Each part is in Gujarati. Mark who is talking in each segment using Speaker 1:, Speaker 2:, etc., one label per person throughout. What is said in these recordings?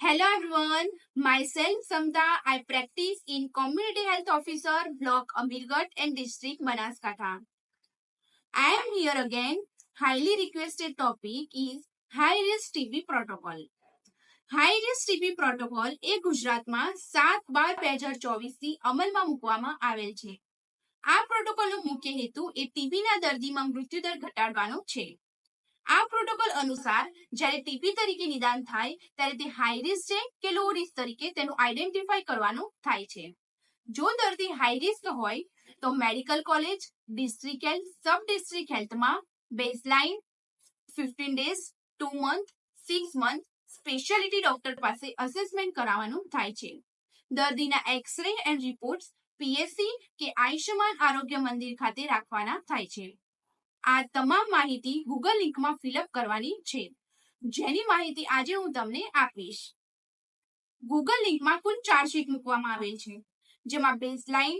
Speaker 1: Hello everyone, myself Samta. I practice in Community Health Officer, Block Amirgarh and District Banaskantha. I am here again. Highly requested topic is High Risk TB Protocol. High risk TB protocol એ ગુજરાતમાં સાત બાર બે હજાર ચોવીસથી અમલમાં મૂકવામાં આવેલ છે આ પ્રોટોકોલનો મુખ્ય હેતુ એ ટીબીના દર્દીમાં મૃત્યુદર ઘટાડવાનો છે આ પ્રોટોકોલ અનુસાર જ્યારે ટીબી તરીકે નિદાન થાય, ત્યારે તે હાઈ રિસ્ક છે કે લો રિસ્ક તરીકે તેનું આઈડેન્ટિફાઈ કરવાનું થાય છે. જો દર્દી હાઈ રિસ્ક હોય, તો medical college district health sub district હેલ્થમાં baseline fifteen days two month six month speciality doctor પાસે અસેસમેન્ટ કરાવવાનું થાય છે. દર્દીના એક્સરે એન્ડ રિપોર્ટ્સ પીએસસી કે આયુષ્યમાન આરોગ્ય મંદિર ખાતે રાખવાના થાય છે. આ તમામ માહિતી ગૂગલ લિંકમાં ફિલઅપ કરવાની છે. જેની માહિતી આજે હું તમને આપીશ. ગૂગલ લિંકમાં કુલ ચાર શીટ મૂકવામાં આવેલ છે, જેમાં baseline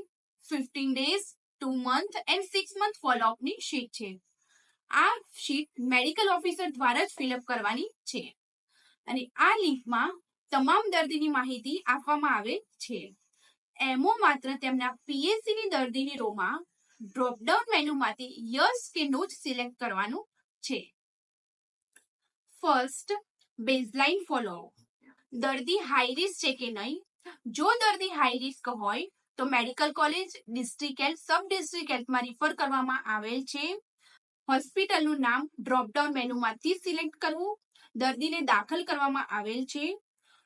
Speaker 1: fifteen days two month and six month ફોલોઅપની sheet છે. આ શીટ મેડિકલ ઓફિસર દ્વારા જ ફિલઅપ કરવાની છે. અને આ લિંકમાં તમામ દર્દીની માહિતી આપવામાં આવે છે. એમો માત્ર તેમના પીએસસીની દર્દીની રોમાં ડ્રોપડાઉન મેનુમાંથી યસ કે નો જ સિલેક્ટ કરવાનું છે. ફર્સ્ટ બેઝલાઇન ફોલો દર્દી હાઈ રિસ્ક છે કે નહીં? જો દર્દી હાઈ રિસ્ક હોય, તો medical college district health sub district હેલ્થમાં refer કરવામાં આવેલ છે. હોસ્પિટલનું નામ ડ્રોપડાઉન મેનુમાંથી સિલેક્ટ કરવું. દર્દીને દાખલ કરવામાં આવેલ છે.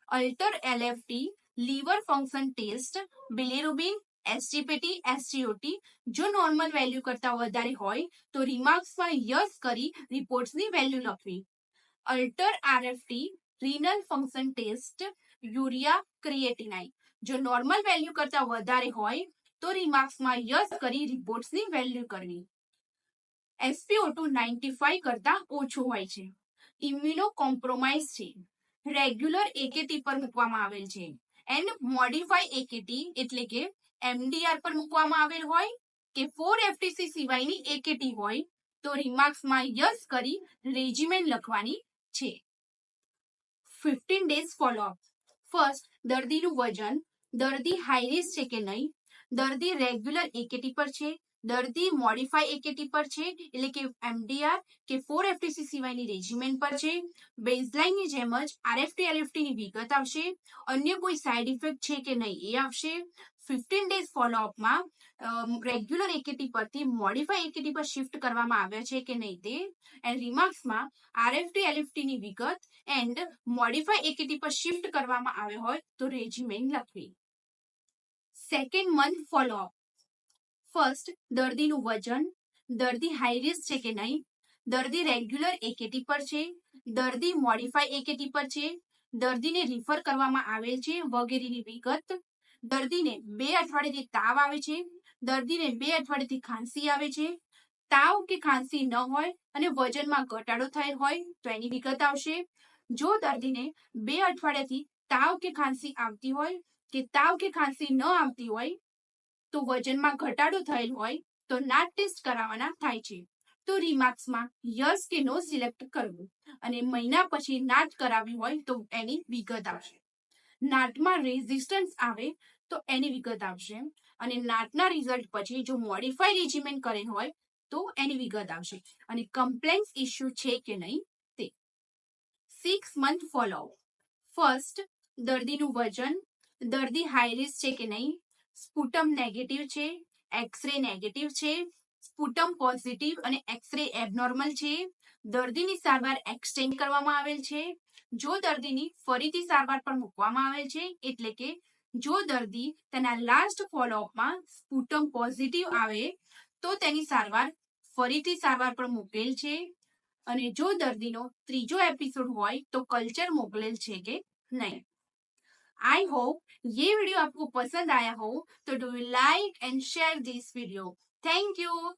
Speaker 1: Alter LFT liver function test bilirubin SGPT SGOT જો નોર્મલ વેલ્યુ કરતા વધારે હોય, તો રિમાર્ક્સમાં યસ કરી રિપોર્ટ્સની વેલ્યુ લખવી. Alter RFT renal function test urea creatinine જો નોર્મલ વેલ્યુ કરતા વધારે હોય, તો રિમાર્ક્સમાં યસ કરી રિપોર્ટ્સની વેલ્યુ કરવી. એસપીઓ ટુ નાઇન્ટી ફાઈવ કરતા ઓછું હોય છે. ઇમ્યુનો કોમ્પ્રોમાઇઝ છે રેગ્યુલર એકેટી પર મૂકવામાં આવેલ છે. એન્ડ મોડિફાઈ એકેટી એટલે કે એમડીઆર પર મૂકવામાં આવેલ હોય કે ફોર એફટીસી સિવાયની એકેટી હોય, તો રિમાર્ક્સમાં યસ કરી રેજિમેન્ટ લખવાની છે. ફિફ્ટીન ડેઝ ફોલોઅપ ફર્સ્ટ દર્દીનું વજન, દર્દી હાઈ રિસ્ક છે કે નહીં, દર્દી રેગ્યુલર એકેટી પર છે દર્દી મોડિફાઈ એકેટી પર છે, એટલે કે એમડીઆર કે ફોર એફટીસી સિવાયની રેજિમેન્ટ પર છે. બેઝલાઇનની જેમ જ આરએફટી એલએફટી ની વિગત આવશે. અન્ય કોઈ સાઇડ ઇફેક્ટ છે કે નહીં એ આવશે. ફિફ્ટીન ડેઝ ફોલોઅપમાં રેગ્યુલર એકેટી પરથી મોડિફાઈ એકેટી પર શિફ્ટ કરવામાં આવ્યા છે કે નહીં તે. એન્ડ રિમાર્ક્સમાં આરએફટી એલએફટી ની વિગત એન્ડ મોડિફાઈ એકેટી પર શિફ્ટ કરવામાં આવ્યો હોય તો રેજિમેન્ટ લખવી. સેકન્ડ મંથ ફોલોઅપ ફર્સ્ટ દર્દીનું વજન. દર્દી હાઈ રિસ્ક છે કે નહીં? દર્દી રેગ્યુલર એકેટી પર છે. દર્દી મોડિફાઈ એકેટી પર છે. દર્દીને રિફર કરવામાં આવેલ છે વગેરેની વિગત. દર્દીને બે અઠવાડિયેથી તાવ આવે છે. દર્દીને બે અઠવાડિયેથી ખાંસી આવે છે. તાવ કે ખાંસી ન હોય અને વજનમાં ઘટાડો થયેલ હોય તો એની વિગત આવશે. જો દર્દીને બે અઠવાડિયાથી તાવ કે ખાંસી આવતી હોય કે તાવ કે ખાંસી ન આવતી હોય તો વજનમાં ઘટાડો થયેલ હોય તો નાટ ટેસ્ટ કરાવવાના થાય છે. તો રિમાર્ક્સમાં યસ કે નો સિલેક્ટ કરવું અને મહિના પછી નાટ કરાવી હોય તો એની વિગત આવશે. નાટમાં રેઝિસ્ટન્સ આવે તો એની વિગત આવશે અને નાટના રિઝલ્ટ પછી જો મોડિફાઈ રેજિમેન્ટ કરેલ હોય તો એની વિગત આવશે અને કમ્પ્લેન્સ ઇસ્યુ છે કે નહીં તે. સિક્સ મંથ ફોલો ફર્સ્ટ દર્દીનું વજન, દર્દી હાઈ રિસ્ક છે કે નહીં? સ્પુટમ નેગેટિવ છે એક્સરે નેગેટિવ છે, સ્પુટમ પોઝિટિવ અને એક્સરે એબનોર્મલ છે. દર્દીની સારવાર એક્સચેન્જ કરવામાં આવેલ છે. જો દર્દીની ફરીથી સારવાર પર મૂકવામાં આવેલ છે, એટલે કે જો દર્દી તેના લાસ્ટ ફોલોઅપમાં સ્પુટમ પોઝિટિવ આવે, તો તેની સારવાર ફરીથી સારવાર પર મોકલેલ છે. અને જો દર્દીનો ત્રીજો એપિસોડ હોય, તો કલ્ચર મોકલેલ છે કે નહીં. આઈ હોપ ये वीडियो आपको पसंद आया हो तो do like and share this video thank you